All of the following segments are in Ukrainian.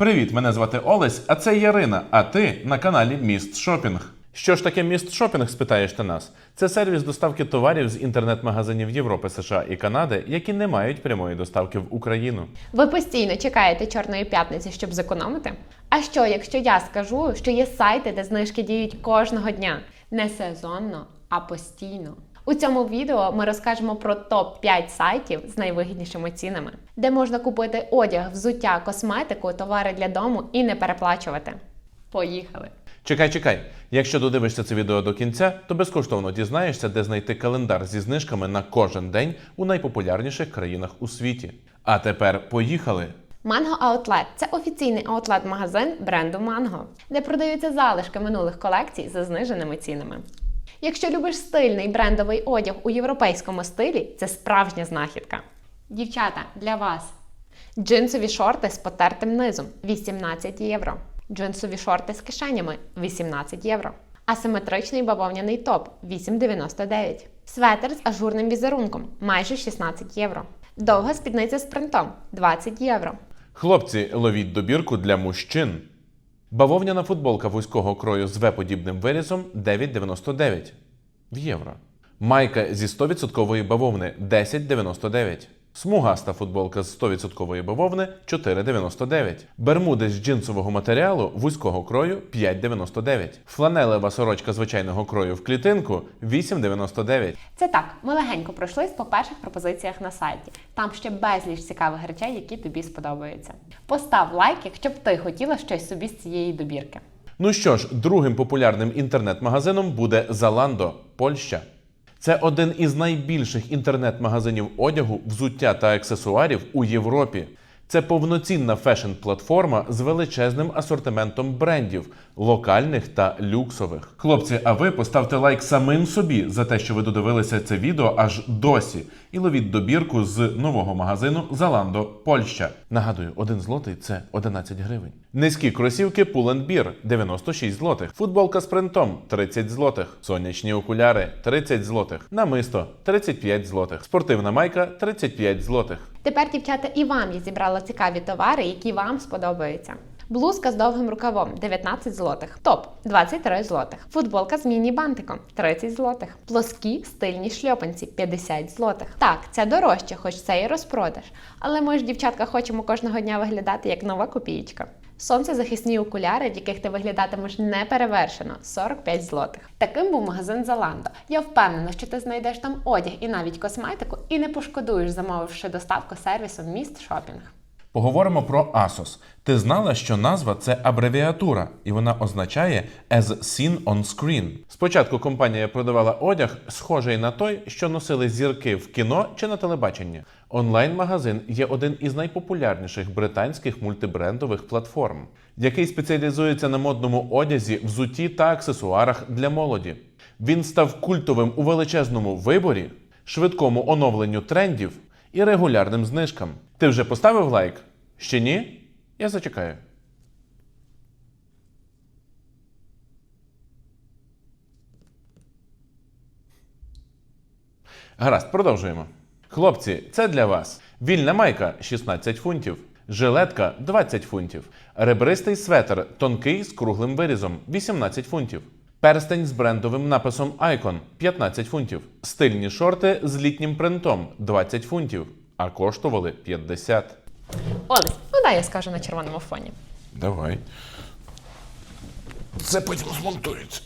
Привіт, мене звати Олесь, а це Ярина. А ти на каналі Міст Шопінг. Що ж таке міст шопінг, спитаєш ти нас? Це сервіс доставки товарів з інтернет-магазинів Європи, США і Канади, які не мають прямої доставки в Україну. Ви постійно чекаєте Чорної п'ятниці, щоб зекономити? А що, якщо я скажу, що є сайти, де знижки діють кожного дня, не сезонно, а постійно? У цьому відео ми розкажемо про топ 5 сайтів з найвигіднішими цінами, де можна купити одяг, взуття, косметику, товари для дому і не переплачувати. Поїхали! Чекай, чекай. Якщо додивишся це відео до кінця, то безкоштовно дізнаєшся, де знайти календар зі знижками на кожен день у найпопулярніших країнах у світі. А тепер поїхали. Mango Outlet – це офіційний аутлет-магазин бренду Mango, де продаються залишки минулих колекцій за зниженими цінами. Якщо любиш стильний брендовий одяг у європейському стилі, це справжня знахідка. Дівчата, для вас джинсові шорти з потертим низом 18 євро. Джинсові шорти з кишенями 18 євро. Асиметричний бавовняний топ 8,99. Светр з ажурним візерунком майже 16 євро. Довга спідниця з принтом 20 євро. Хлопці, ловіть добірку для мужчин. Бавовняна футболка вузького крою з В-подібним вирізом 9,99 в євро. Майка зі 100% бавовни 10,99. Смугаста футболка з 100% бавовни 4,99. Бермуди з джинсового матеріалу вузького крою 5,99. Фланелева сорочка звичайного крою в клітинку 8,99. Це так, ми легенько пройшлись по перших пропозиціях на сайті. Там ще безліч цікавих речей, які тобі сподобаються. Постав лайк, якщо б ти хотіла щось собі з цієї добірки. Ну що ж, другим популярним інтернет-магазином буде Zalando, Польща. Це один із найбільших інтернет-магазинів одягу, взуття та аксесуарів у Європі. Це повноцінна фешн-платформа з величезним асортиментом брендів, локальних та люксових. Хлопці, а ви поставте лайк самим собі за те, що ви додивилися це відео аж досі, і ловіть добірку з нового магазину Zalando, Польща. Нагадую, один злотий це 11 гривень. Низькі кросівки Pull&Bear – 96 злотих. Футболка з принтом 30 злотих. Сонячні окуляри 30 злотих. Намисто 35 злотих. Спортивна майка 35 злотих. Тепер, дівчата, і вам я зібрала цікаві товари, які вам сподобаються. Блузка з довгим рукавом 19 злотих. Топ 23 злотих. Футболка з міні-бантиком 30 злотих. Плоскі стильні шльопанці 50 злотих. Так, це дорожче, хоч це і розпродаж. Але ми ж, дівчатка, хочемо кожного дня виглядати як нова копієчка. Сонцезахисні окуляри, в яких ти виглядатимеш неперевершено 45 злотих. Таким був магазин Zalando. Я впевнена, що ти знайдеш там одяг і навіть косметику, і не пошкодуєш, замовивши доставку сервісом Міст Шопінг. Поговоримо про ASOS. Ти знала, що назва це абревіатура, і вона означає as seen on screen. Спочатку компанія продавала одяг, схожий на той, що носили зірки в кіно чи на телебаченні. Онлайн-магазин є один із найпопулярніших британських мультибрендових платформ, який спеціалізується на модному одязі, взутті та аксесуарах для молоді. Він став культовим у величезному виборі, швидкому оновленню трендів і регулярним знижкам. Ти вже поставив лайк? Ще ні? Я зачекаю. Гаразд, продовжуємо. Хлопці, це для вас. Вільна майка 16 фунтів, жилетка 20 фунтів, ребристий светр тонкий з круглим вирізом 18 фунтів. Перстень з брендовим написом Icon 15 фунтів. Стильні шорти з літнім принтом 20 фунтів, а коштували 50. Олесь, ну дай я скажу на червоному фоні. Давай. Це потім змонтується.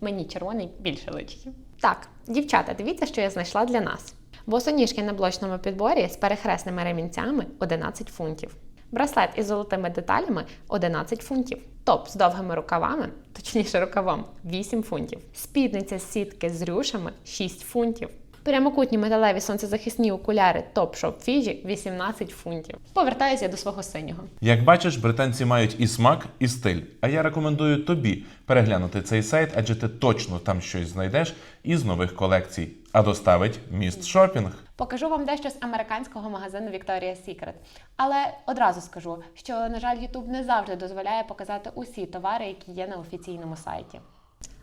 Мені червоний більше личить. Так, дівчата, дивіться, що я знайшла для нас. Босоніжки на блочному підборі з перехресними ремінцями 11 фунтів. Браслет із золотими деталями 11 фунтів. Топ з довгими рукавами, точніше рукавом 8 фунтів. Спідниця сітки з рюшами 6 фунтів. Прямокутні металеві сонцезахисні окуляри Top Shop Fiji 18 фунтів. Повертаюся до свого синього. Як бачиш, британці мають і смак, і стиль. А я рекомендую тобі переглянути цей сайт, адже ти точно там щось знайдеш із нових колекцій. А доставить міст шопінг. Покажу вам дещо з американського магазину Victoria's Secret. Але одразу скажу, що, на жаль, YouTube не завжди дозволяє показати усі товари, які є на офіційному сайті.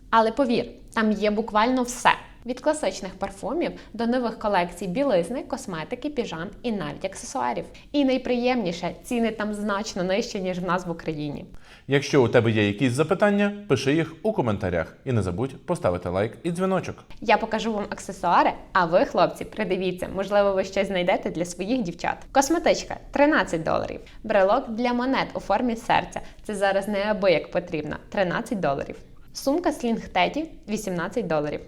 Але повір, там є буквально все. Від класичних парфумів до нових колекцій білизни, косметики, піжам і навіть аксесуарів. І найприємніше ціни там значно нижчі, ніж в нас в Україні. Якщо у тебе є якісь запитання, пиши їх у коментарях і не забудь поставити лайк і дзвіночок. Я покажу вам аксесуари, а ви, хлопці, придивіться, можливо, ви щось знайдете для своїх дівчат. Косметичка 13 доларів. Брелок для монет у формі серця. Це зараз неабияк потрібно 13 доларів. Сумка Teddy 18 доларів.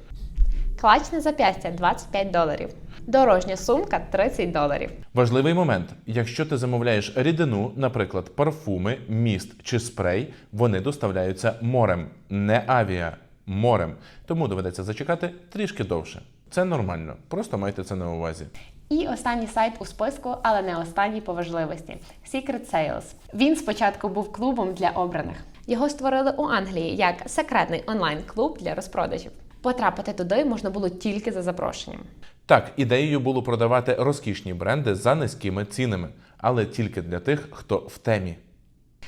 Клач на зап'ястя 25 доларів. Дорожня сумка 30 доларів. Важливий момент: якщо ти замовляєш рідину, наприклад, парфуми, міст чи спрей, вони доставляються морем, не авіа, морем. Тому доведеться зачекати трішки довше. Це нормально, просто майте це на увазі. І останній сайт у списку, але не останній по важливості Secret Sales. Він спочатку був клубом для обраних. Його створили у Англії як секретний онлайн-клуб для розпродажів. Потрапити туди можна було тільки за запрошенням. Так, ідеєю було продавати розкішні бренди за низькими цінами, але тільки для тих, хто в темі.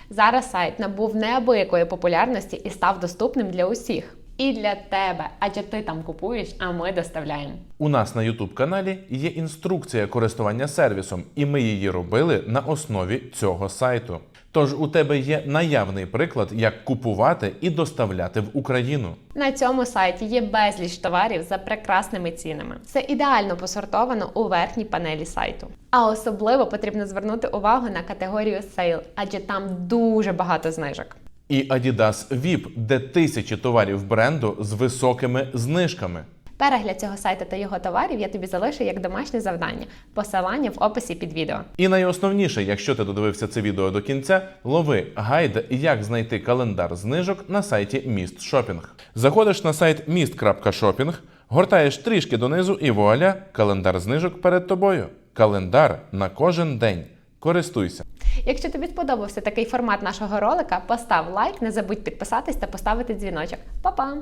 Зараз сайт набув неабиякої популярності і став доступним для усіх. І для тебе, адже ти там купуєш, а ми доставляємо. У нас на youtube каналі є інструкція користування сервісом, і ми її робили на основі цього сайту. Тож у тебе є наявний приклад, як купувати і доставляти в Україну. На цьому сайті є безліч товарів за прекрасними цінами. Все ідеально посортовано у верхній панелі сайту. А особливо потрібно звернути увагу на категорію Sale, адже там дуже багато знижок. І Adidas VIP, де тисячі товарів бренду з високими знижками. Перегляд цього сайту та його товарів я тобі залишу як домашнє завдання. Посилання в описі під відео. І найосновніше, якщо ти додивився це відео до кінця, лови гайд, як знайти календар знижок на сайті Міст Шопінг. Заходиш на сайт mist.shopping, гортаєш трішки донизу і вуаля, календар знижок перед тобою. Календар на кожен день. Користуйся. Якщо тобі сподобався такий формат нашого ролика, постав лайк, не забудь підписатись та поставити дзвіночок. Па-па!